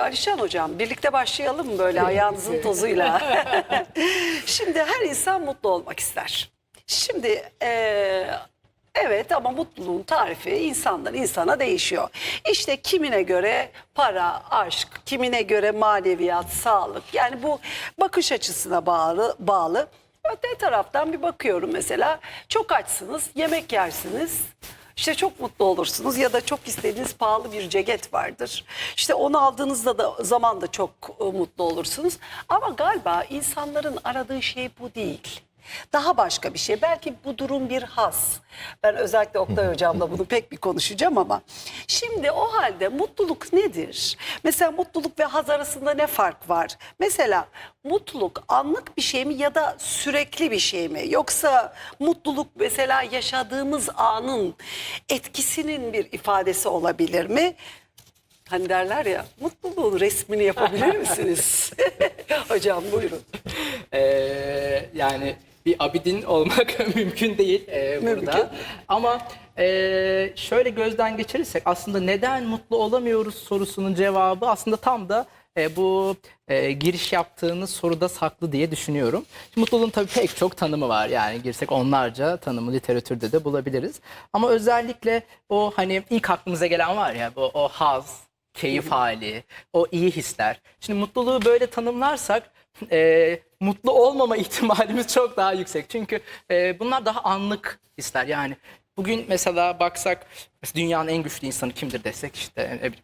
Alişan hocam birlikte başlayalım mı böyle ayağınızın tozuyla? Şimdi her insan mutlu olmak ister. Şimdi eee, evet ama mutluluğun tarifi insandan insana değişiyor. İşte kimine göre para, aşk, kimine göre maneviyat, sağlık. Yani bu bakış açısına bağlı. bağlı. Öte taraftan bir bakıyorum mesela çok açsınız, yemek yersiniz. İşte çok mutlu olursunuz ya da çok istediğiniz pahalı bir ceket vardır. İşte onu aldığınızda da zaman da çok e, mutlu olursunuz. Ama galiba insanların aradığı şey bu değil. Daha başka bir şey. Belki bu durum bir has. Ben özellikle Oktay Hocam'la bunu pek bir konuşacağım ama. Şimdi o halde mutluluk nedir? Mesela mutluluk ve haz arasında ne fark var? Mesela mutluluk anlık bir şey mi ya da sürekli bir şey mi? Yoksa mutluluk mesela yaşadığımız anın etkisinin bir ifadesi olabilir mi? Hani derler ya mutluluğun resmini yapabilir misiniz? Hocam buyurun. Ee, yani bir abidin olmak mümkün değil e, burada. Mümkün. Ama e, şöyle gözden geçirirsek aslında neden mutlu olamıyoruz sorusunun cevabı aslında tam da e, bu e, giriş yaptığınız soruda saklı diye düşünüyorum. Şimdi mutluluğun tabii pek çok tanımı var. Yani girsek onlarca tanımı literatürde de bulabiliriz. Ama özellikle o hani ilk aklımıza gelen var ya bu o haz, keyif hali, o iyi hisler. Şimdi mutluluğu böyle tanımlarsak e, mutlu olmama ihtimalimiz çok daha yüksek. Çünkü e, bunlar daha anlık hisler. Yani bugün mesela baksak dünyanın en güçlü insanı kimdir desek işte bileyim,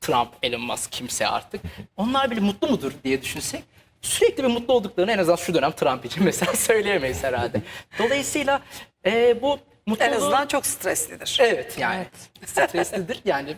Trump, Elon Musk kimse artık. Onlar bile mutlu mudur diye düşünsek sürekli bir mutlu olduklarını en azından şu dönem Trump için mesela söyleyemeyiz herhalde. Dolayısıyla e, bu mutluluğu... En azından çok streslidir. Evet yani streslidir. Yani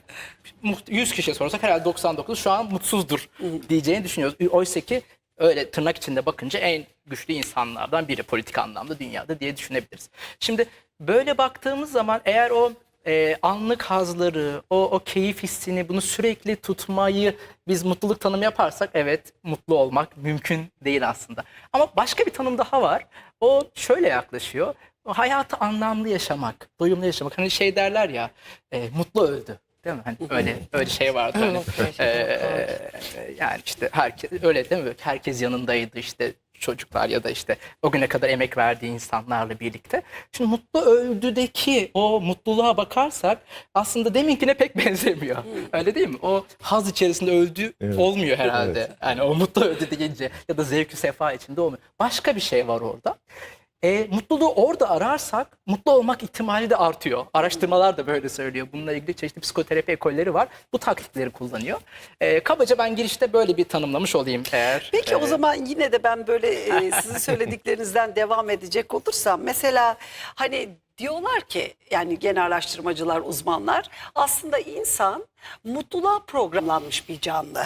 muht- 100 kişiye sorsak herhalde 99 şu an mutsuzdur diyeceğini düşünüyoruz. Oysa ki öyle tırnak içinde bakınca en güçlü insanlardan biri politik anlamda dünyada diye düşünebiliriz. Şimdi böyle baktığımız zaman eğer o e, anlık hazları, o, o keyif hissini, bunu sürekli tutmayı biz mutluluk tanımı yaparsak evet mutlu olmak mümkün değil aslında. Ama başka bir tanım daha var. O şöyle yaklaşıyor. Hayatı anlamlı yaşamak, doyumlu yaşamak. Hani şey derler ya, e, mutlu öldü. Değil mi? Hani öyle öyle şey vardı. Hani, e, yani işte herkes öyle değil mi? Herkes yanındaydı işte çocuklar ya da işte o güne kadar emek verdiği insanlarla birlikte. Şimdi mutlu öldüdeki o mutluluğa bakarsak aslında deminkine pek benzemiyor. Öyle değil mi? O haz içerisinde öldü Evet. olmuyor herhalde. Evet. Yani o mutlu öldü deyince ya da zevkü sefa içinde olmuyor. Başka bir şey var orada. E, mutluluğu orada ararsak mutlu olmak ihtimali de artıyor. Araştırmalar da böyle söylüyor. Bununla ilgili çeşitli psikoterapi ekolleri var. Bu taktikleri kullanıyor. E, kabaca ben girişte böyle bir tanımlamış olayım eğer. Peki e, o zaman yine de ben böyle e, sizin söylediklerinizden devam edecek olursam mesela hani diyorlar ki yani gene araştırmacılar uzmanlar aslında insan mutluluğa programlanmış bir canlı.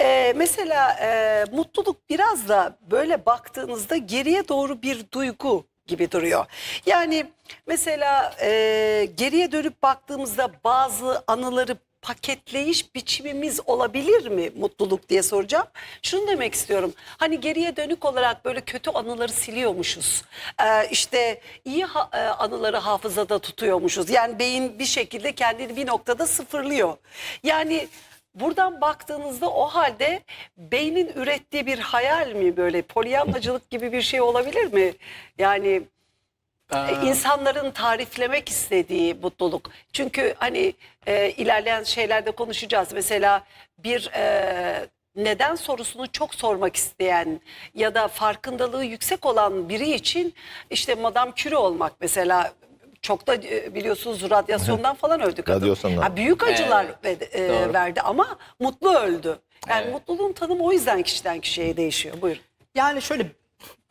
E, mesela e, mutluluk biraz da böyle baktığınızda geriye doğru bir duygu gibi duruyor. Yani mesela e, geriye dönüp baktığımızda bazı anıları paketleyiş biçimimiz olabilir mi mutluluk diye soracağım. Şunu demek istiyorum. Hani geriye dönük olarak böyle kötü anıları siliyormuşuz. Ee, işte iyi ha- e, anıları hafızada tutuyormuşuz. Yani beyin bir şekilde kendini bir noktada sıfırlıyor. Yani buradan baktığınızda o halde beynin ürettiği bir hayal mi böyle polyanlacılık gibi bir şey olabilir mi? Yani Aa. e, insanların tariflemek istediği mutluluk. Çünkü hani e, ilerleyen şeylerde konuşacağız. Mesela bir e, neden sorusunu çok sormak isteyen ya da farkındalığı yüksek olan biri için işte Madame Curie olmak mesela çok da e, biliyorsunuz radyasyondan falan öldü kadın. Radyasyondan. Ha, büyük acılar Evet, ve- e, verdi ama mutlu öldü. Yani Evet. mutluluğun tanımı o yüzden kişiden kişiye değişiyor. Buyurun. Yani şöyle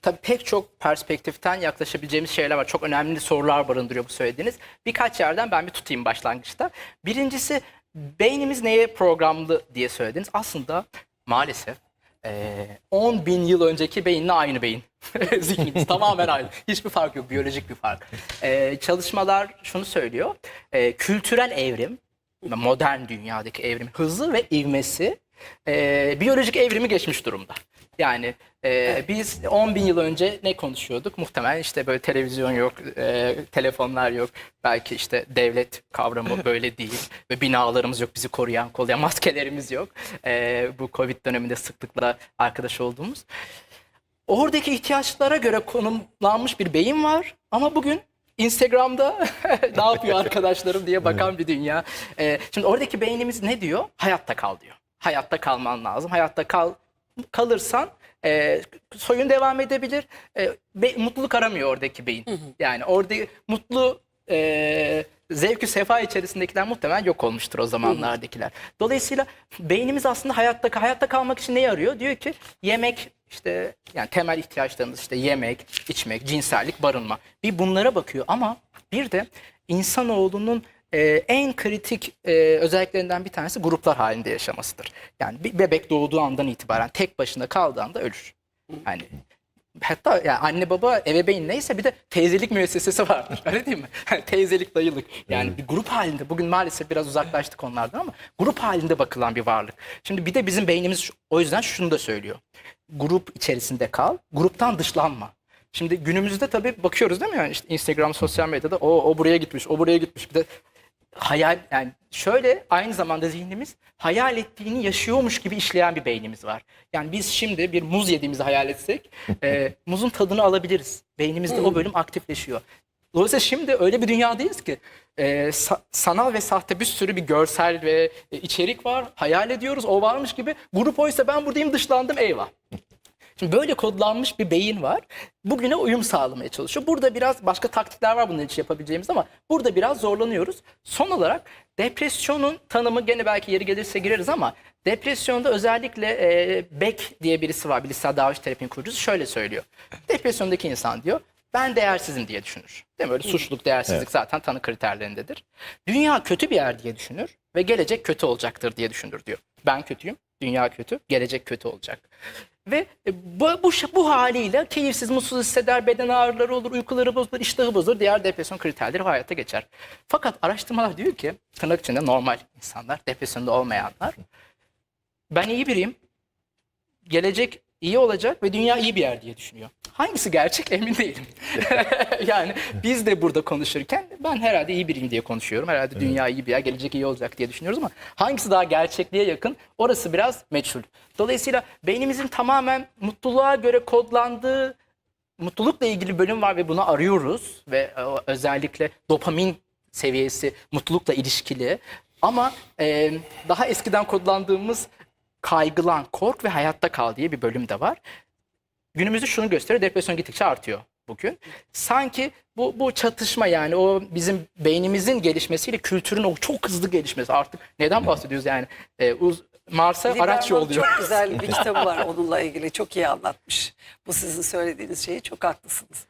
tabii pek çok perspektiften yaklaşabileceğimiz şeyler var. Çok önemli sorular barındırıyor bu söylediğiniz. Birkaç yerden ben bir tutayım başlangıçta. Birincisi beynimiz neye programlı diye söylediniz. Aslında maalesef eee, 10 bin yıl önceki beyinle aynı beyin. Zihnimiz tamamen aynı. Hiçbir fark yok. Biyolojik bir fark. Eee, çalışmalar şunu söylüyor. Eee, kültürel evrim, modern dünyadaki evrim hızı ve ivmesi e, biyolojik evrimi geçmiş durumda. Yani e, biz 10 bin yıl önce ne konuşuyorduk? Muhtemelen işte böyle televizyon yok, e, telefonlar yok. Belki işte devlet kavramı böyle değil. Ve binalarımız yok, bizi koruyan, kollayan maskelerimiz yok. E, bu Covid döneminde sıklıkla arkadaş olduğumuz. Oradaki ihtiyaçlara göre konumlanmış bir beyin var. Ama bugün Instagram'da ne yapıyor arkadaşlarım diye bakan bir dünya. E, şimdi oradaki beynimiz ne diyor? Hayatta kal diyor. Hayatta kalman lazım. Hayatta kal kalırsan e, soyun devam edebilir. E, be- mutluluk aramıyor oradaki beyin. Yani orada mutlu e, zevkü sefa içerisindekiler muhtemelen yok olmuştur o zamanlardakiler. Dolayısıyla beynimiz aslında hayatta hayatta kalmak için ne arıyor? Diyor ki yemek işte yani temel ihtiyaçlarımız işte yemek, içmek, cinsellik, barınma. Bir bunlara bakıyor ama bir de insanoğlunun e, en kritik e, özelliklerinden bir tanesi gruplar halinde yaşamasıdır. Yani bir bebek doğduğu andan itibaren tek başına kaldığı anda ölür. Yani hatta yani anne baba ebeveyn neyse bir de teyzelik müessesesi vardır. Öyle değil mi? Yani teyzelik, dayılık. Yani bir grup halinde bugün maalesef biraz uzaklaştık onlardan ama grup halinde bakılan bir varlık. Şimdi bir de bizim beynimiz o yüzden şunu da söylüyor. Grup içerisinde kal, gruptan dışlanma. Şimdi günümüzde tabii bakıyoruz değil mi? Yani işte Instagram, sosyal medyada o, o buraya gitmiş, o buraya gitmiş. Bir de hayal yani şöyle aynı zamanda zihnimiz hayal ettiğini yaşıyormuş gibi işleyen bir beynimiz var. Yani biz şimdi bir muz yediğimizi hayal etsek e, muzun tadını alabiliriz. Beynimizde o bölüm aktifleşiyor. Dolayısıyla şimdi öyle bir dünyadayız ki e, sa- sanal ve sahte bir sürü bir görsel ve e, içerik var. Hayal ediyoruz o varmış gibi. Grup oysa ben buradayım dışlandım eyvah. Şimdi böyle kodlanmış bir beyin var. Bugüne uyum sağlamaya çalışıyor. Burada biraz başka taktikler var bunun için yapabileceğimiz ama burada biraz zorlanıyoruz. Son olarak depresyonun tanımı gene belki yeri gelirse gireriz ama depresyonda özellikle e, Beck diye birisi var. Bilişsel davranış terapinin kurucusu şöyle söylüyor. Depresyondaki insan diyor ben değersizim diye düşünür. Değil mi? Öyle suçluluk, değersizlik Evet. zaten tanı kriterlerindedir. Dünya kötü bir yer diye düşünür ve gelecek kötü olacaktır diye düşünür diyor. Ben kötüyüm, dünya kötü, gelecek kötü olacak. Ve e, bu, bu, bu haliyle keyifsiz, mutsuz hisseder, beden ağrıları olur, uykuları bozulur, iştahı bozulur, diğer depresyon kriterleri hayata geçer. Fakat araştırmalar diyor ki, tırnak içinde normal insanlar, depresyonda olmayanlar, ben iyi biriyim, gelecek iyi olacak ve dünya iyi bir yer diye düşünüyor. Hangisi gerçek emin değilim. yani biz de burada konuşurken ben herhalde iyi biriyim diye konuşuyorum. Herhalde dünya iyi bir yer, gelecek iyi olacak diye düşünüyoruz ama hangisi daha gerçekliğe yakın orası biraz meçhul. Dolayısıyla beynimizin tamamen mutluluğa göre kodlandığı mutlulukla ilgili bölüm var ve bunu arıyoruz ve e, özellikle dopamin seviyesi mutlulukla ilişkili. Ama e, daha eskiden kodlandığımız kaygılan, kork ve hayatta kal diye bir bölüm de var. Günümüzde şunu gösteriyor, depresyon gittikçe artıyor bugün. Sanki bu, bu çatışma yani o bizim beynimizin gelişmesiyle kültürün o çok hızlı gelişmesi artık neden bahsediyoruz yani E, uz- Mars'a araç yolluyor. Çok güzel bir kitabı var onunla ilgili. Çok iyi anlatmış. Bu sizin söylediğiniz şeyi çok haklısınız.